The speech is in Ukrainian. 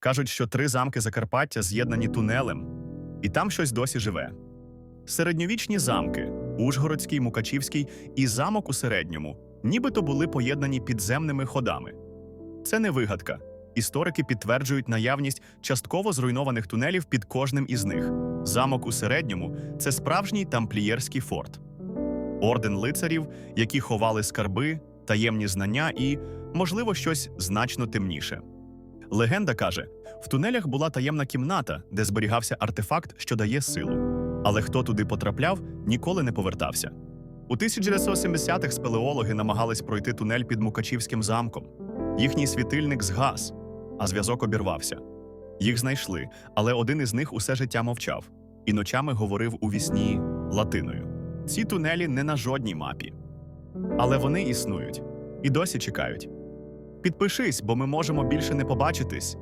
Кажуть, що три замки Закарпаття з'єднані тунелем, і там щось досі живе. Середньовічні замки Ужгородський, Мукачівський і замок у середньому, нібито були поєднані підземними ходами. Це не вигадка. Історики підтверджують наявність частково зруйнованих тунелів під кожним із них. Замок у середньому це справжній тамплієрський форт, орден лицарів, які ховали скарби, таємні знання і, можливо, щось значно темніше. Легенда каже: в тунелях була таємна кімната, де зберігався артефакт, що дає силу. Але хто туди потрапляв, ніколи не повертався. У 1970-х спелеологи намагались пройти тунель під Мукачівським замком. Їхній світильник згас, а зв'язок обірвався. Їх знайшли, але один із них усе життя мовчав і ночами говорив у вісні латиною. Ці тунелі не на жодній мапі. Але вони існують і досі чекають. Підпишись, бо ми можемо більше не побачитись,